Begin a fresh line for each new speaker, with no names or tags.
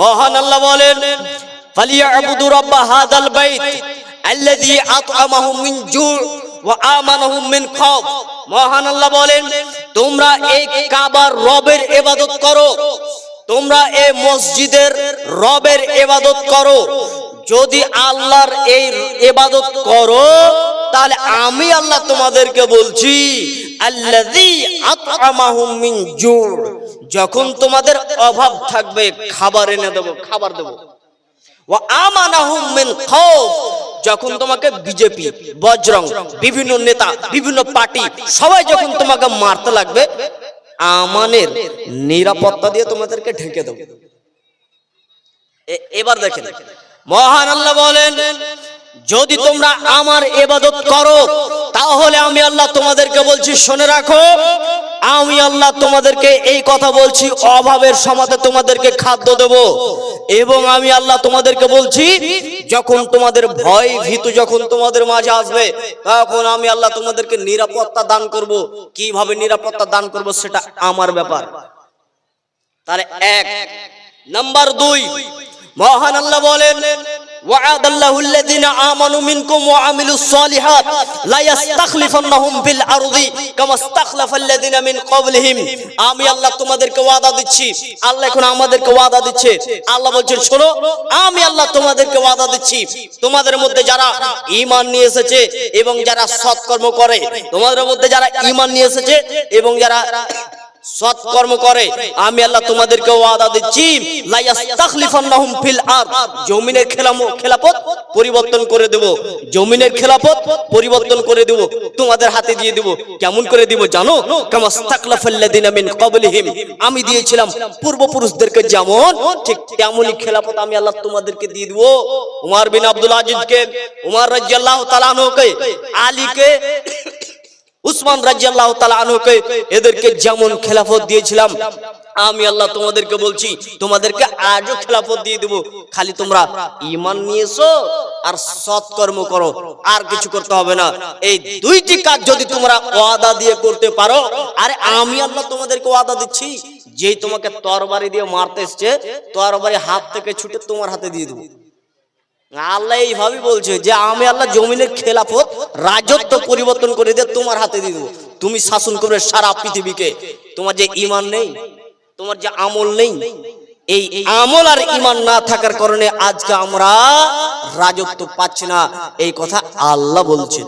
মহান আল্লাহ বলেন, ফালিয়াবুদু রাব্ব হাদাল বাইত আল্লাযী আত'আমাহুম মিন জু' ওয়া আমানাহুম মিন খাউফ মহান আল্লাহ বলেন, তোমরা এই কাবার রবের ইবাদত করো, তোমরা এই মসজিদের রবের ইবাদত করো। যদি আল্লাহর এই ইবাদত করো, তাহলে আমি আল্লাহ তোমাদেরকে বলছি, আল্লাযী আত'আমাহুম মিন জু' যখন তোমাদের অভাব থাকবে, খাবার এনে দেবো, খাবার দেবো। যখন তোমাকে বিজেপি, বজরং, বিভিন্ন নেতা, বিভিন্ন পার্টি, সবাই যখন তোমাকে মারতে লাগবে, আমানের নিরাপত্তা দিয়ে তোমাদেরকে ঢেকে দেবো। এবার দেখেন, মহান আল্লাহ বলেন, যদি তোমরা আমার এবাদত করো, তাহলে আমি আল্লাহ তোমাদেরকে বলছি, শুনে রাখো আমি আল্লাহ তোমাদেরকে এই কথা বলছি, অভাবের সমাজে তোমাদেরকে খাদ্য দেব। এবং আমি আল্লাহ তোমাদেরকে বলছি, যখন তোমাদের ভয় ভীতু যখন তোমাদের মাঝে আসবে, তখন আমি আল্লাহ তোমাদেরকে নিরাপত্তা দান করব। কীভাবে নিরাপত্তা দান করব সেটা আমার ব্যাপার। তাহলে এক। নাম্বার দুই, মহান আল্লাহ বলেন وعد الله الذين آمنوا منكم وعملوا الصالحات لا يستخلفنهم في الأرض كما استخلف الذين من قبلهم আমি আল্লাহ তোমাদেরকে ওয়াদা দিচ্ছি আল্লাহ এখন আমাদেরকে ওয়াদা দিচ্ছে আল্লাহ বলছেন শোনো আমি আল্লাহ তোমাদেরকে ওয়াদা দিচ্ছি তোমাদের মধ্যে যারা ঈমান নিয়ে এসেছে এবং যারা সৎকর্ম করে তোমাদের মধ্যে যারা ঈমান নিয়ে এসেছে এবং যারা করে, আমি তোমাদের হাতে দিয়ে কেমন করে জানো? আমি দিয়েছিলাম পূর্বপুরুষদেরকে যেমন, ঠিক তেমনই খেলাপথ আমি আল্লাহ তোমাদেরকে দিয়ে দেব। উমর বিন আব্দুল আজিজকে, উমর রাদিয়াল্লাহু তাআলা আনহুকে, আলীকে উসমান রাজিয়াল্লাহ তাআলা আনহুকে এদেরকে যেমন খেলাফত দিয়েছিলাম, আমি আল্লাহ তোমাদেরকে বলছি, তোমাদেরকে আজও খেলাফত দিয়ে দেব। খালি তোমরা ঈমান নিয়েছো আর সৎকর্ম করো, আর কিছু করতে হবে না। এই দুইটি কাজ যদি তোমরা ওয়াদা দিয়ে করতে পারো, আরে আমি আল্লাহ তোমাদেরকে ওয়াদা দিচ্ছি, যেই তোমাকে তরবারি দিয়ে মারতে এসছে, তরবারি হাত থেকে ছুটে তোমার হাতে দিয়ে দেবো। আল্লাহ এইভাবে বলছে যে আমি আল্লাহ জমিনের খেলাফত, রাজত্ব পরিবর্তন করে দিয়ে তোমার হাতে দিব। তুমি শাসন করবে সারা পৃথিবীকে। তোমার যে ইমান নেই, তোমার যে আমল নেই, এই আমল আর ইমান না থাকার কারণে আজকে আমরা রাজত্ব পাচ্ছি না। এই কথা আল্লাহ বলছেন।